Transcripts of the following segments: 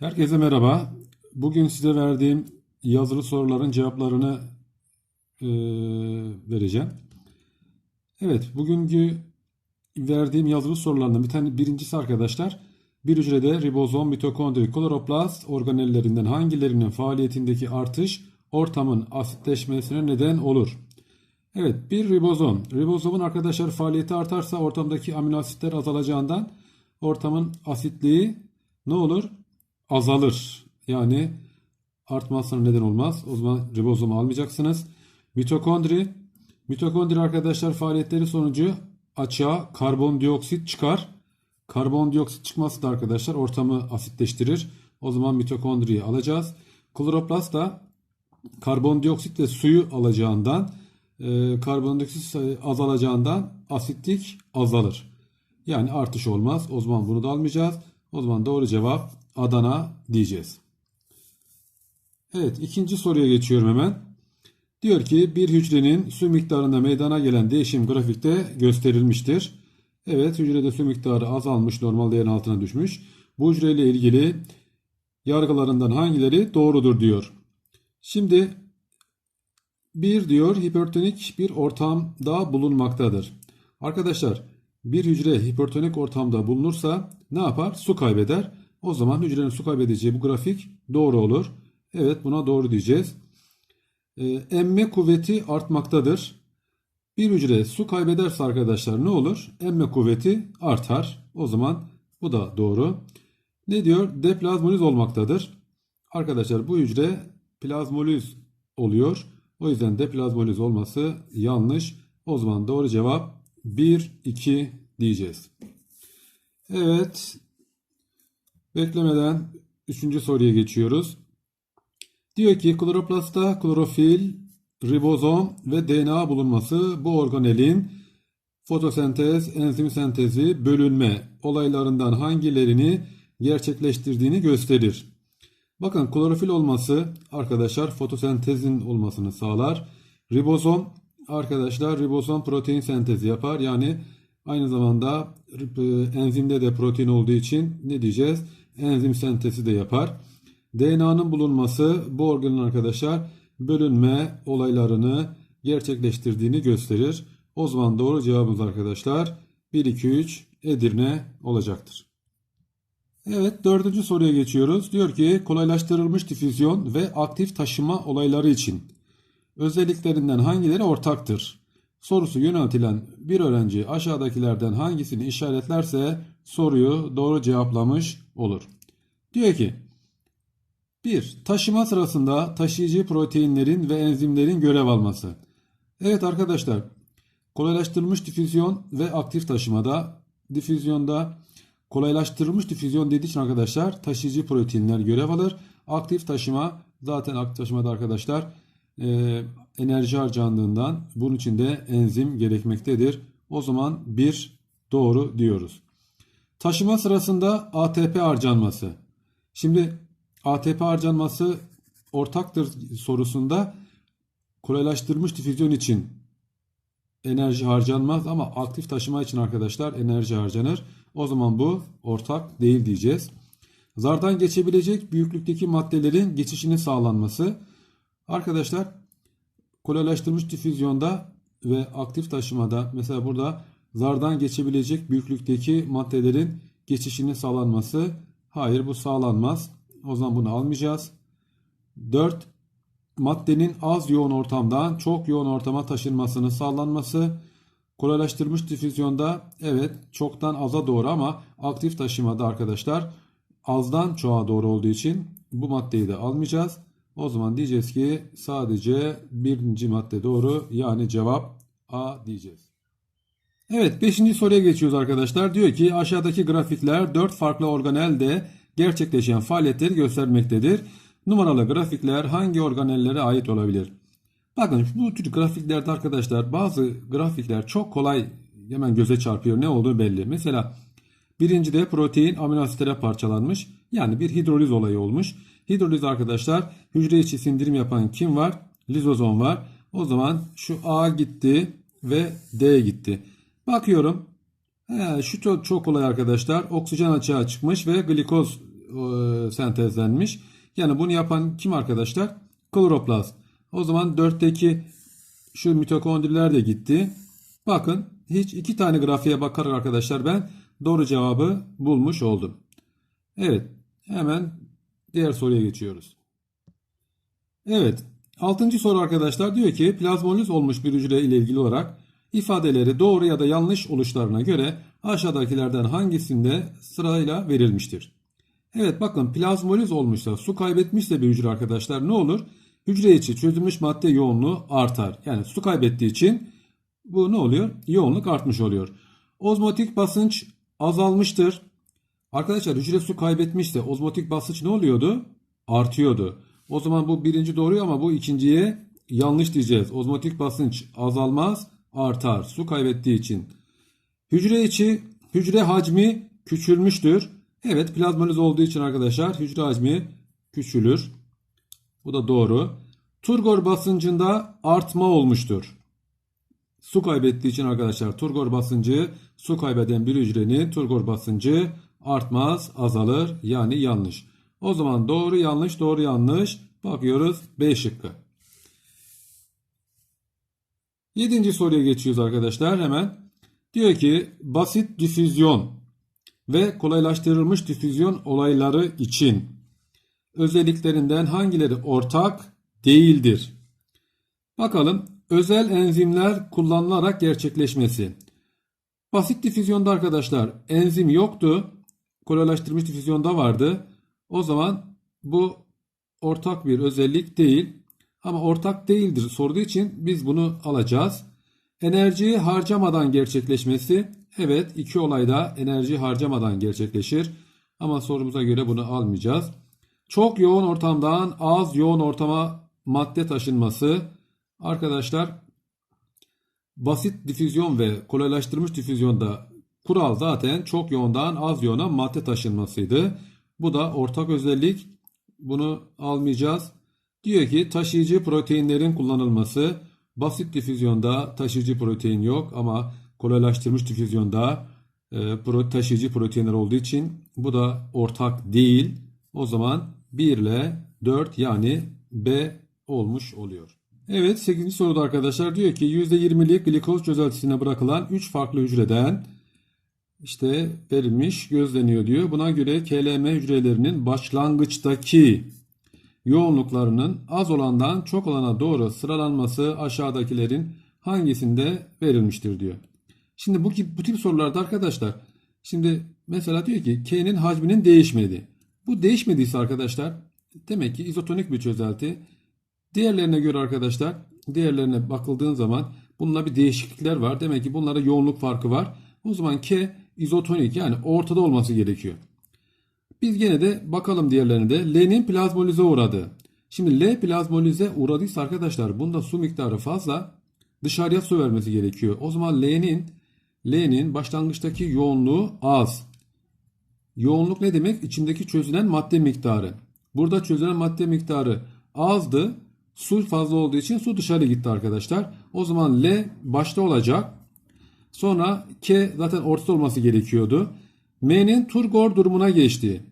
Herkese merhaba. Bugün size verdiğim yazılı soruların cevaplarını eee, vereceğim. Evet, bugünkü verdiğim yazılı sorulardan bir tane birincisi arkadaşlar. Bir hücrede ribozom, mitokondri, kloroplast organellerinden hangilerinin faaliyetindeki artış ortamın asitleşmesine neden olur? Evet, bir ribozom. Ribozomun arkadaşlar faaliyeti artarsa ortamdaki amino asitler azalacağından ortamın asitliği ne olur? Azalır. Yani artmasına neden olmaz. O zaman ribozomu almayacaksınız. Mitokondri. Mitokondri arkadaşlar faaliyetleri sonucu açığa karbondioksit çıkar. Karbondioksit çıkması da arkadaşlar ortamı asitleştirir. O zaman mitokondriyi alacağız. Kloroplast da karbondioksit ve suyu alacağından e, karbondioksit azalacağından asitlik azalır. Yani artış olmaz. O zaman bunu da almayacağız. O zaman doğru cevap Adana diyeceğiz. Evet ikinci soruya geçiyorum hemen. Diyor ki bir hücrenin su miktarında meydana gelen değişim grafikte gösterilmiştir. Evet hücrede su miktarı azalmış normal değerin altına düşmüş. Bu hücreyle ilgili yargılarından hangileri doğrudur diyor. Şimdi bir diyor hipertonik bir ortamda bulunmaktadır. Arkadaşlar bir hücre hipertonik ortamda bulunursa ne yapar? Su kaybeder. O zaman hücrenin su kaybedeceği bu grafik doğru olur. Evet buna doğru diyeceğiz. Ee, emme kuvveti artmaktadır. Bir hücre su kaybederse arkadaşlar ne olur? Emme kuvveti artar. O zaman bu da doğru. Ne diyor? Deplazmoliz olmaktadır. Arkadaşlar bu hücre plazmoliz oluyor. O yüzden deplazmoliz olması yanlış. O zaman doğru cevap 1, 2 diyeceğiz. Evet. Beklemeden 3. soruya geçiyoruz. Diyor ki kloroplastta klorofil, ribozom ve DNA bulunması bu organelin fotosentez, enzim sentezi, bölünme olaylarından hangilerini gerçekleştirdiğini gösterir. Bakın klorofil olması arkadaşlar fotosentezin olmasını sağlar. Ribozom arkadaşlar ribozom protein sentezi yapar. Yani aynı zamanda e, enzimde de protein olduğu için ne diyeceğiz? Enzim sentezi de yapar. DNA'nın bulunması bu organın arkadaşlar bölünme olaylarını gerçekleştirdiğini gösterir. O zaman doğru cevabımız arkadaşlar 1, 2, 3 Edirne olacaktır. Evet dördüncü soruya geçiyoruz. Diyor ki kolaylaştırılmış difüzyon ve aktif taşıma olayları için özelliklerinden hangileri ortaktır? Sorusu yöneltilen bir öğrenci aşağıdakilerden hangisini işaretlerse soruyu doğru cevaplamış olur. Diyor ki 1. Taşıma sırasında taşıyıcı proteinlerin ve enzimlerin görev alması. Evet arkadaşlar kolaylaştırılmış difüzyon ve aktif taşımada difüzyonda kolaylaştırılmış difüzyon dediği için arkadaşlar taşıyıcı proteinler görev alır. Aktif taşıma zaten aktif taşımada arkadaşlar e, enerji harcandığından bunun için de enzim gerekmektedir. O zaman bir doğru diyoruz. Taşıma sırasında ATP harcanması. Şimdi ATP harcanması ortaktır sorusunda kolaylaştırılmış difüzyon için enerji harcanmaz ama aktif taşıma için arkadaşlar enerji harcanır. O zaman bu ortak değil diyeceğiz. Zardan geçebilecek büyüklükteki maddelerin geçişinin sağlanması. Arkadaşlar kolaylaştırılmış difüzyonda ve aktif taşımada mesela burada zardan geçebilecek büyüklükteki maddelerin geçişinin sağlanması. Hayır bu sağlanmaz. O zaman bunu almayacağız. 4. Maddenin az yoğun ortamdan çok yoğun ortama taşınmasının sağlanması. Kolaylaştırılmış difüzyonda evet çoktan aza doğru ama aktif taşımada arkadaşlar azdan çoğa doğru olduğu için bu maddeyi de almayacağız. O zaman diyeceğiz ki sadece birinci madde doğru yani cevap A diyeceğiz. Evet 5. soruya geçiyoruz arkadaşlar. Diyor ki aşağıdaki grafikler 4 farklı organelde gerçekleşen faaliyetleri göstermektedir. Numaralı grafikler hangi organellere ait olabilir? Bakın bu tür grafiklerde arkadaşlar bazı grafikler çok kolay hemen göze çarpıyor. Ne olduğu belli. Mesela birincide protein amino asitlere parçalanmış. Yani bir hidroliz olayı olmuş. Hidroliz arkadaşlar hücre içi sindirim yapan kim var? Lizozom var. O zaman şu A gitti ve D gitti. Bakıyorum. He, şu çok, çok kolay arkadaşlar. Oksijen açığa çıkmış ve glikoz e, sentezlenmiş. Yani bunu yapan kim arkadaşlar? Kloroplast. O zaman 4'teki şu mitokondriler de gitti. Bakın hiç iki tane grafiğe bakarak arkadaşlar ben doğru cevabı bulmuş oldum. Evet hemen diğer soruya geçiyoruz. Evet altıncı soru arkadaşlar diyor ki plazmoliz olmuş bir hücre ile ilgili olarak ifadeleri doğru ya da yanlış oluşlarına göre aşağıdakilerden hangisinde sırayla verilmiştir? Evet bakın plazmoliz olmuşsa su kaybetmişse bir hücre arkadaşlar ne olur? Hücre içi çözülmüş madde yoğunluğu artar. Yani su kaybettiği için bu ne oluyor? Yoğunluk artmış oluyor. Ozmotik basınç azalmıştır. Arkadaşlar hücre su kaybetmişse ozmotik basınç ne oluyordu? Artıyordu. O zaman bu birinci doğru ama bu ikinciye yanlış diyeceğiz. Ozmotik basınç azalmaz, artar su kaybettiği için. Hücre içi hücre hacmi küçülmüştür. Evet plazmoliz olduğu için arkadaşlar hücre hacmi küçülür. Bu da doğru. Turgor basıncında artma olmuştur. Su kaybettiği için arkadaşlar turgor basıncı su kaybeden bir hücrenin turgor basıncı artmaz azalır yani yanlış. O zaman doğru yanlış doğru yanlış bakıyoruz B şıkkı. Yedinci soruya geçiyoruz arkadaşlar hemen. Diyor ki basit difüzyon ve kolaylaştırılmış difüzyon olayları için özelliklerinden hangileri ortak değildir? Bakalım özel enzimler kullanılarak gerçekleşmesi. Basit difüzyonda arkadaşlar enzim yoktu. Kolaylaştırılmış difüzyonda vardı. O zaman bu ortak bir özellik değil. Ama ortak değildir sorduğu için biz bunu alacağız. Enerjiyi harcamadan gerçekleşmesi. Evet iki olayda enerji harcamadan gerçekleşir. Ama sorumuza göre bunu almayacağız. Çok yoğun ortamdan az yoğun ortama madde taşınması. Arkadaşlar basit difüzyon ve kolaylaştırılmış difüzyonda kural zaten çok yoğundan az yoğuna madde taşınmasıydı. Bu da ortak özellik. Bunu almayacağız. Diyor ki taşıyıcı proteinlerin kullanılması. Basit difüzyonda taşıyıcı protein yok ama kolaylaştırılmış difüzyonda e, taşıyıcı proteinler olduğu için bu da ortak değil. O zaman 1 ile 4 yani B olmuş oluyor. Evet 8. soruda arkadaşlar diyor ki %20'lik glikoz çözeltisine bırakılan 3 farklı hücreden işte verilmiş gözleniyor diyor. Buna göre KLM hücrelerinin başlangıçtaki yoğunluklarının az olandan çok olana doğru sıralanması aşağıdakilerin hangisinde verilmiştir diyor. Şimdi bu, bu tip sorularda arkadaşlar şimdi mesela diyor ki K'nin hacminin değişmedi. Bu değişmediyse arkadaşlar demek ki izotonik bir çözelti. Diğerlerine göre arkadaşlar diğerlerine bakıldığın zaman bununla bir değişiklikler var. Demek ki bunlara yoğunluk farkı var. O zaman K izotonik yani ortada olması gerekiyor. Biz gene de bakalım diğerlerine de. L'nin plazmolize uğradı. Şimdi L plazmolize uğradıysa arkadaşlar bunda su miktarı fazla dışarıya su vermesi gerekiyor. O zaman L'nin L'nin başlangıçtaki yoğunluğu az. Yoğunluk ne demek? İçindeki çözülen madde miktarı. Burada çözülen madde miktarı azdı. Su fazla olduğu için su dışarı gitti arkadaşlar. O zaman L başta olacak. Sonra K zaten ortada olması gerekiyordu. M'nin Turgor durumuna geçti.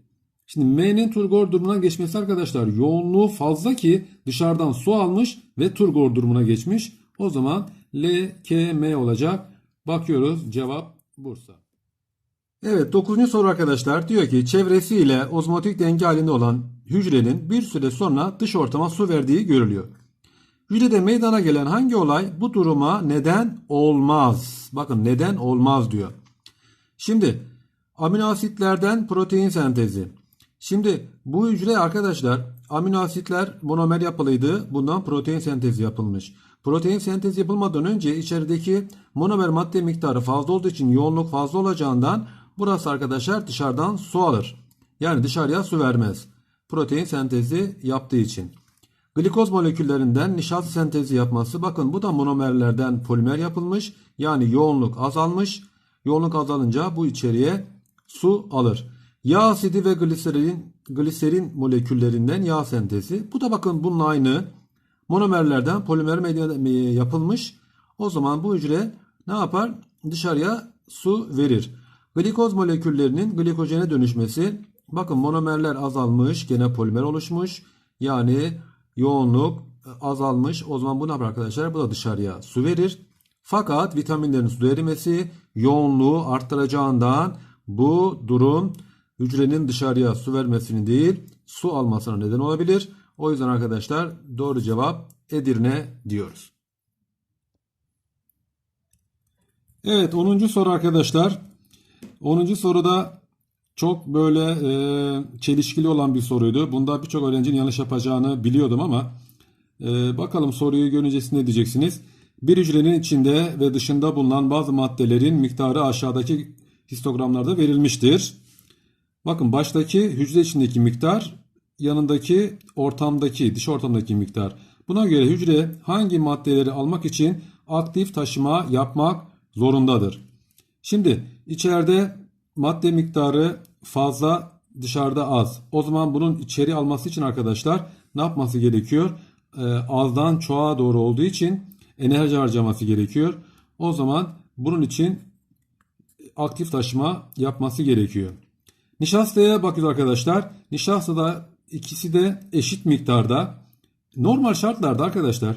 Şimdi M'nin Turgor durumuna geçmesi arkadaşlar yoğunluğu fazla ki dışarıdan su almış ve Turgor durumuna geçmiş. O zaman L, K, M olacak. Bakıyoruz cevap Bursa. Evet 9. soru arkadaşlar diyor ki çevresiyle ozmotik denge halinde olan hücrenin bir süre sonra dış ortama su verdiği görülüyor. Hücrede meydana gelen hangi olay bu duruma neden olmaz? Bakın neden olmaz diyor. Şimdi amino asitlerden protein sentezi. Şimdi bu hücre arkadaşlar amino asitler monomer yapılıydı. Bundan protein sentezi yapılmış. Protein sentezi yapılmadan önce içerideki monomer madde miktarı fazla olduğu için yoğunluk fazla olacağından burası arkadaşlar dışarıdan su alır. Yani dışarıya su vermez. Protein sentezi yaptığı için. Glikoz moleküllerinden nişasta sentezi yapması. Bakın bu da monomerlerden polimer yapılmış. Yani yoğunluk azalmış. Yoğunluk azalınca bu içeriye su alır. Yağ asidi ve gliserin, gliserin moleküllerinden yağ sentezi. Bu da bakın bunun aynı. Monomerlerden polimer medyada yapılmış. O zaman bu hücre ne yapar? Dışarıya su verir. Glikoz moleküllerinin glikojene dönüşmesi. Bakın monomerler azalmış, gene polimer oluşmuş. Yani yoğunluk azalmış. O zaman bu ne yapar arkadaşlar? Bu da dışarıya su verir. Fakat vitaminlerin suda erimesi yoğunluğu arttıracağından bu durum hücrenin dışarıya su vermesini değil su almasına neden olabilir. O yüzden arkadaşlar doğru cevap Edirne diyoruz. Evet 10. soru arkadaşlar. 10. soruda çok böyle e, çelişkili olan bir soruydu. Bunda birçok öğrencinin yanlış yapacağını biliyordum ama e, bakalım soruyu görünce siz ne diyeceksiniz? Bir hücrenin içinde ve dışında bulunan bazı maddelerin miktarı aşağıdaki histogramlarda verilmiştir. Bakın baştaki hücre içindeki miktar yanındaki ortamdaki dış ortamdaki miktar. Buna göre hücre hangi maddeleri almak için aktif taşıma yapmak zorundadır? Şimdi içeride madde miktarı fazla dışarıda az. O zaman bunun içeri alması için arkadaşlar ne yapması gerekiyor? Ee, azdan çoğa doğru olduğu için enerji harcaması gerekiyor. O zaman bunun için aktif taşıma yapması gerekiyor. Nişastaya bakıyoruz arkadaşlar. Nişastada ikisi de eşit miktarda. Normal şartlarda arkadaşlar,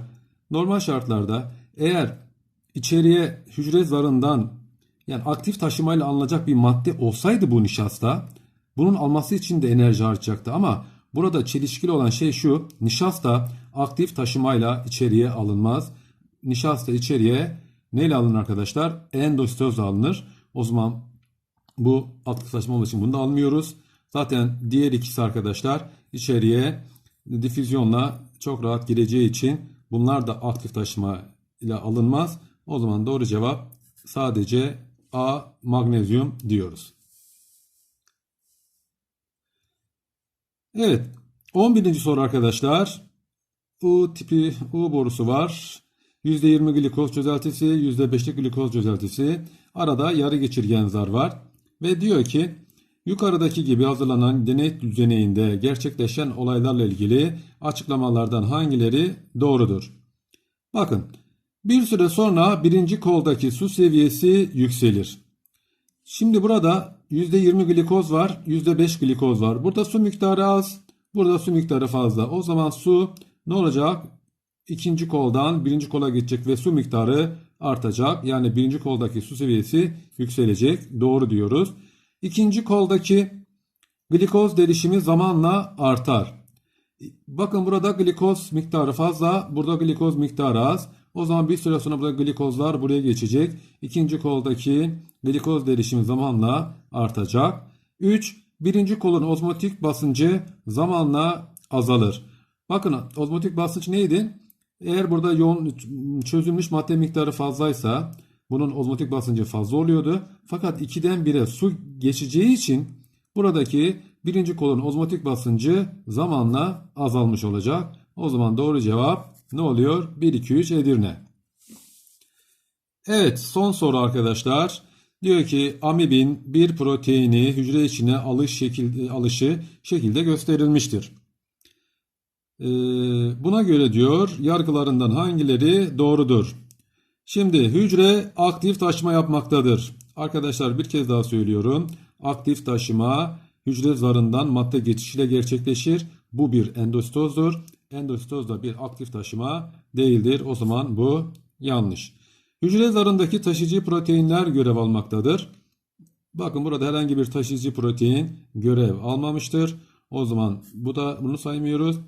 normal şartlarda eğer içeriye hücre zarından yani aktif taşımayla alınacak bir madde olsaydı bu nişasta bunun alması için de enerji harcayacaktı ama burada çelişkili olan şey şu nişasta aktif taşımayla içeriye alınmaz. Nişasta içeriye neyle alınır arkadaşlar? Endositozla alınır. O zaman bu aktif taşıma olduğu için bunu da almıyoruz. Zaten diğer ikisi arkadaşlar içeriye difüzyonla çok rahat gireceği için bunlar da aktif taşıma ile alınmaz. O zaman doğru cevap sadece A magnezyum diyoruz. Evet. 11. soru arkadaşlar. U tipi U borusu var. %20 glikoz çözeltisi, %5'lik glikoz çözeltisi. Arada yarı geçirgen zar var. Ve diyor ki yukarıdaki gibi hazırlanan deney düzeneyinde gerçekleşen olaylarla ilgili açıklamalardan hangileri doğrudur? Bakın bir süre sonra birinci koldaki su seviyesi yükselir. Şimdi burada %20 glikoz var, %5 glikoz var. Burada su miktarı az, burada su miktarı fazla. O zaman su ne olacak? İkinci koldan birinci kola geçecek ve su miktarı artacak. Yani birinci koldaki su seviyesi yükselecek. Doğru diyoruz. İkinci koldaki glikoz derişimi zamanla artar. Bakın burada glikoz miktarı fazla, burada glikoz miktarı az. O zaman bir süre sonra burada glikozlar buraya geçecek. İkinci koldaki glikoz derişimi zamanla artacak. 3. Birinci kolun ozmotik basıncı zamanla azalır. Bakın ozmotik basınç neydi? Eğer burada yoğun çözülmüş madde miktarı fazlaysa bunun ozmotik basıncı fazla oluyordu. Fakat 2'den 1'e su geçeceği için buradaki birinci kolun ozmotik basıncı zamanla azalmış olacak. O zaman doğru cevap ne oluyor? 1, 2, 3 Edirne. Evet son soru arkadaşlar. Diyor ki amibin bir proteini hücre içine alış şekil, alışı şekilde gösterilmiştir. Ee, buna göre diyor yargılarından hangileri doğrudur? Şimdi hücre aktif taşıma yapmaktadır. Arkadaşlar bir kez daha söylüyorum. Aktif taşıma hücre zarından madde geçişiyle gerçekleşir. Bu bir endositozdur. Endositoz da bir aktif taşıma değildir. O zaman bu yanlış. Hücre zarındaki taşıyıcı proteinler görev almaktadır. Bakın burada herhangi bir taşıyıcı protein görev almamıştır. O zaman bu da bunu saymıyoruz.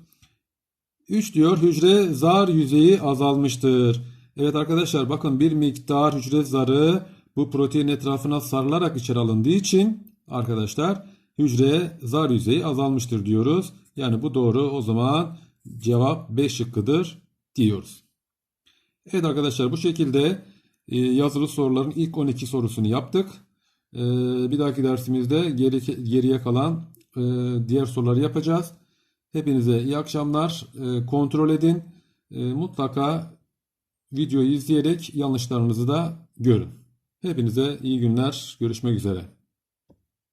3 diyor hücre zar yüzeyi azalmıştır. Evet arkadaşlar bakın bir miktar hücre zarı bu protein etrafına sarılarak içeri alındığı için arkadaşlar hücre zar yüzeyi azalmıştır diyoruz. Yani bu doğru o zaman cevap B şıkkıdır diyoruz. Evet arkadaşlar bu şekilde e, yazılı soruların ilk 12 sorusunu yaptık. E, bir dahaki dersimizde geri, geriye kalan e, diğer soruları yapacağız. Hepinize iyi akşamlar. Kontrol edin. Mutlaka videoyu izleyerek yanlışlarınızı da görün. Hepinize iyi günler. Görüşmek üzere.